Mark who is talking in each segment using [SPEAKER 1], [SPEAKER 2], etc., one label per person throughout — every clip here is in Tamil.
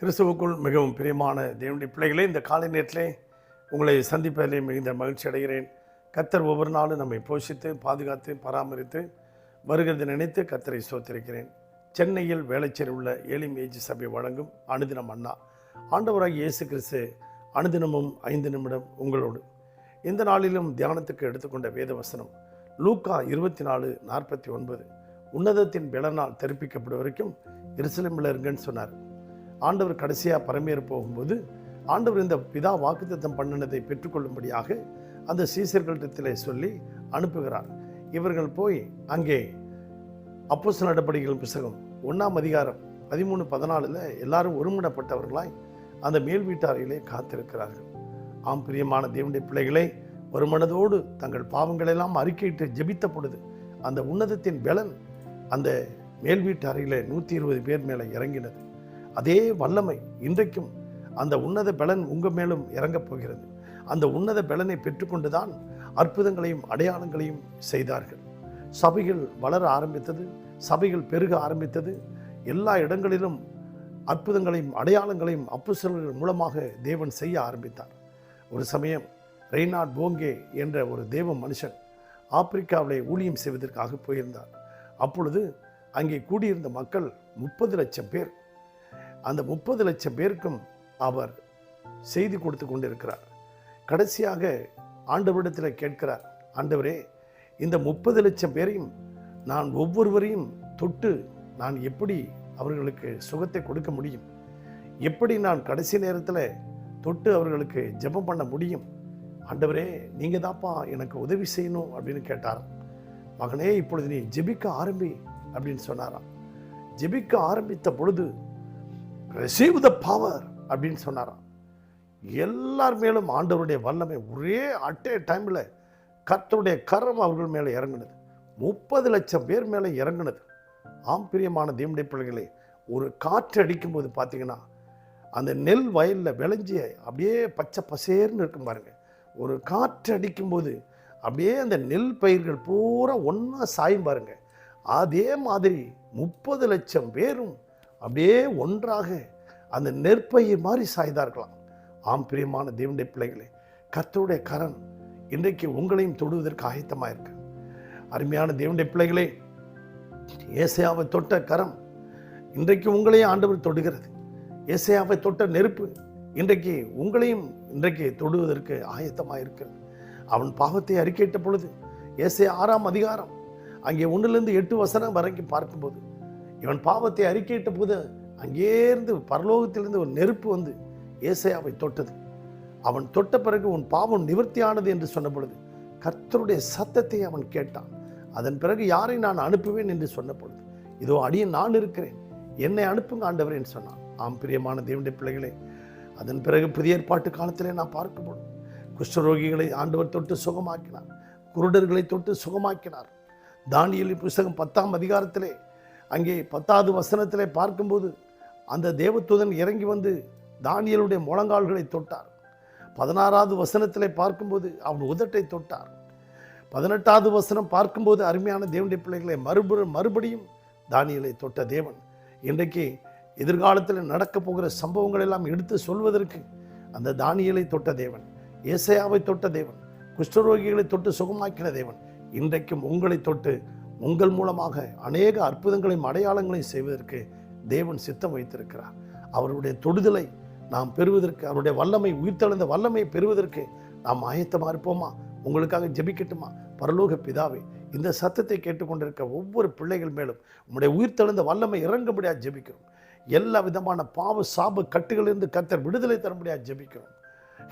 [SPEAKER 1] கிறிஸ்துவுக்குள் மிகவும் பிரியமான தேவனுடைய பிள்ளைகளே இந்த காலை நேரத்திலே உங்களை சந்திப்பதிலே மிகுந்த மகிழ்ச்சி அடைகிறேன். கத்தர் ஒவ்வொரு நாளும் நம்மை போஷித்து பாதுகாத்து பராமரித்து வருகிறது நினைத்து கத்தரை சோத்திருக்கிறேன் சென்னையில் வேளச்சேரி உள்ள ஏலிம் ஏஜ் சபை வழங்கும் அனுதினம் அண்ணா. ஆண்டவராக இயேசு கிறிஸ்து அனுதினமும் ஐந்து நிமிடம் உங்களோடு. இந்த நாளிலும் தியானத்துக்கு எடுத்துக்கொண்ட வேத வசனம் லூக்கா இருபத்தி நாலு நாற்பத்தி ஒன்பது. உன்னதத்தின் பிளனால் தெரிப்பிக்கப்படும் வரைக்கும் எருசலேமில் இருங்கன்னு சொன்னார். ஆண்டவர் கடைசியாக பரமேற போகும்போது ஆண்டவர் இந்த பிதா வாக்குத்தத்தம் பண்ணினதை பெற்றுக்கொள்ளும்படியாக அந்த சீசர்களிடத்திலே சொல்லி அனுப்புகிறார். இவர்கள் போய் அங்கே அப்போஸ் நடவடிக்கைகள் புஸ்தகம் ஒன்றாம் அதிகாரம் பதிமூணு பதினாலில் எல்லாரும் ஒருங்கிடப்பட்டவர்களாய் அந்த மேல் வீட்டாரையிலே காத்திருக்கிறார்கள். ஆம் பிரியமான தேவனுடைய பிள்ளைகளை ஒரு மனதோடு தங்கள் பாவங்களெல்லாம் அறிக்கையிட்டு ஜெபித்த பொழுது அந்த உன்னதத்தின் பலன் அந்த மேல் வீட்டு அறையில் நூற்றி இருபது பேர் மேலே இறங்கினது. அதே வல்லமை இன்றைக்கும் அந்த உன்னத பலன் உங்கள் மேலும் இறங்கப் போகிறது. அந்த உன்னத பலனை பெற்றுக்கொண்டுதான் அற்புதங்களையும் அடையாளங்களையும் செய்தார்கள். சபைகள் வளர ஆரம்பித்தது சபைகள் பெருக ஆரம்பித்தது. எல்லா இடங்களிலும் அற்புதங்களையும் அடையாளங்களையும் அப்புசல்கள் மூலமாக தேவன் செய்ய ஆரம்பித்தார். ஒரு சமயம் ரெய்னாட் போங்கே என்ற ஒரு தேவ மனுஷன் ஆப்பிரிக்காவிலே ஊழியம் செய்வதற்காக போயிருந்தார். அப்பொழுது அங்கே கூடியிருந்த மக்கள் முப்பது லட்சம் பேர் அந்த முப்பது லட்சம் பேருக்கும் அவர் செய்தி கொடுத்து கொண்டிருக்கிறார். கடைசியாக ஆண்டவரிடத்தில் கேட்கிறார் ஆண்டவரே இந்த முப்பது லட்சம் பேரையும் நான் ஒவ்வொருவரையும் தொட்டு நான் எப்படி அவர்களுக்கு சுகத்தை கொடுக்க முடியும்? எப்படி நான் கடைசி நேரத்தில் தொட்டு அவர்களுக்கு ஜெபம் பண்ண முடியும்? ஆண்டவரே நீங்கள் தான்ப்பா எனக்கு உதவி செய்யணும் அப்படின்னு கேட்டார் மகனே இப்பொழுது நீ ஜெபிக்க ஆரம்பி அப்படின்னு சொன்னாராம். ஜெபிக்க ஆரம்பித்த பொழுது ரிசீவ் த பவர் அப்படின்னு சொன்னாராம். எல்லார் மேலும் ஆண்டவருடைய வல்லமை ஒரே அட்டே டைமில் கர்த்தருடைய கரம் அவர்கள் மேலே இறங்குனது. முப்பது லட்சம் பேர் மேலே இறங்குனது. ஆம் பிரியமான தேவனுடைய பிள்ளைகளே ஒரு காற்று அடிக்கும்போது பார்த்தீங்கன்னா அந்த நெல் வயலில் விளைஞ்சி அப்படியே பச்சை பசேர்னு இருக்கும் பாருங்கள் ஒரு காற்று அடிக்கும்போது அப்படியே அந்த நெல் பயிர்கள் பூரா ஒன்றா சாயும் பாருங்க. அதே மாதிரி முப்பது லட்சம் பேரும் அப்படியே ஒன்றாக அந்த நெற்பயிர் மாதிரி சாய்ந்தார்களாம் ஆம் பிரியமான தேவனுடைய பிள்ளைகளே கத்தருடைய கரன் இன்றைக்கு உங்களையும் தொடுவதற்கு ஆயத்தமாக இருக்கு. அருமையான தேவனுடைய பிள்ளைகளே ஏசையாவை தொட்ட கரம் இன்றைக்கு உங்களையும் ஆண்டவர் தொடுகிறது. ஏசையாவை தொட்ட நெருப்பு இன்றைக்கு உங்களையும் இன்றைக்கு தொடுவதற்கு ஆயத்தமாக இருக்கிறது அவன் பாவத்தை அறிக்கையிட்ட பொழுது ஏசை ஆறாம் அதிகாரம் அங்கே ஒன்றுலேருந்து எட்டு வசனம் வரைக்கும் பார்க்கும்போது இவன் பாவத்தை அறிக்கையிட்ட போது அங்கேருந்து பரலோகத்திலிருந்து ஒரு நெருப்பு வந்து ஏசையாவை தொட்டது. அவன் தொட்ட பிறகு உன் பாவம் நிவர்த்தியானது என்று சொன்ன பொழுது கர்த்தருடைய சத்தத்தை அவன் கேட்டான். அதன் பிறகு யாரை நான் அனுப்புவேன் என்று சொன்ன பொழுது இதோ அடியன் நான் இருக்கிறேன். என்னை அனுப்புங்க ஆண்டவர் என்று சொன்னான். ஆம் பிரியமான தேவனுடைய பிள்ளைகளே அதன் பிறகு புதிய ஏற்பாட்டு காலத்திலே நான் பார்க்கப்படும். குஷ்டரோகிகளை ஆண்டவர் தொட்டு சுகமாக்கினார். குருடர்களை தொட்டு சுகமாக்கினார். தானியலி புஸ்தகம் பத்தாம் அதிகாரத்திலே அங்கே பத்தாவது வசனத்திலே பார்க்கும்போது அந்த தேவத்துதன் இறங்கி வந்து தானியலுடைய முழங்கால்களை தொட்டார். பதினாறாவது வசனத்திலே பார்க்கும்போது அவன் உதட்டை தொட்டார். பதினெட்டாவது வசனம் பார்க்கும்போது அருமையான தேவனுடைய பிள்ளைகளை மறுபடி மறுபடியும் தானியலை தொட்ட தேவன். இன்றைக்கு எதிர்காலத்தில் நடக்கப் போகிற சம்பவங்கள் எல்லாம் எடுத்து சொல்வதற்கு அந்த தானியலை தொட்ட தேவன் ஏசையாவை தொட்ட தேவன் குஷ்டரோகிகளை தொட்டு சுகமாக்கின தேவன் இன்றைக்கும் உங்களை தொட்டு உங்கள் மூலமாக அநேக அற்புதங்களையும் அடையாளங்களையும் செய்வதற்கு தேவன் சித்தம் வைத்திருக்கிறார். அவருடைய தொடுதலை நாம் பெறுவதற்கு அவருடைய வல்லமை உயிர்த்தெழுந்த வல்லமையை பெறுவதற்கு நாம் ஆயத்தமாக இருப்போமா? உங்களுக்காக ஜெபிக்கட்டுமா? பரலோக பிதாவே இந்த சத்தத்தை கேட்டுக்கொண்டிருக்க ஒவ்வொரு பிள்ளைகள் மேலும் உங்களுடைய உயிர்த்தெழுந்த வல்லமை இறங்கும்படியாக ஜெபிக்கிறோம். எல்லா விதமான பாவ சாபு கட்டுகளிலிருந்து கத்தர் விடுதலை தரும்படியாக ஜெபிக்கிறோம்.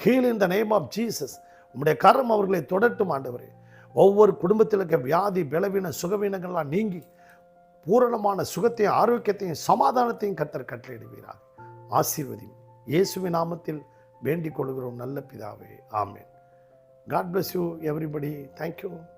[SPEAKER 1] Heal in the name of Jesus உங்களுடைய கரம் அவர்களை தொடட்டும் ஆண்டவரே. ஒவ்வொரு குடும்பத்தில் இருக்க வியாதி பலவீன சுகவீனங்கள்லாம் நீங்கி பூரணமான சுகத்தையும் ஆரோக்கியத்தையும் சமாதானத்தையும் கத்தர் கட்டளையிடுவீராக. ஆசீர்வதியும். இயேசுவின் நாமத்தில் வேண்டிக் கொள்கிறோம். நல்ல பிதாவே. ஆமேன். God bless you everybody thank you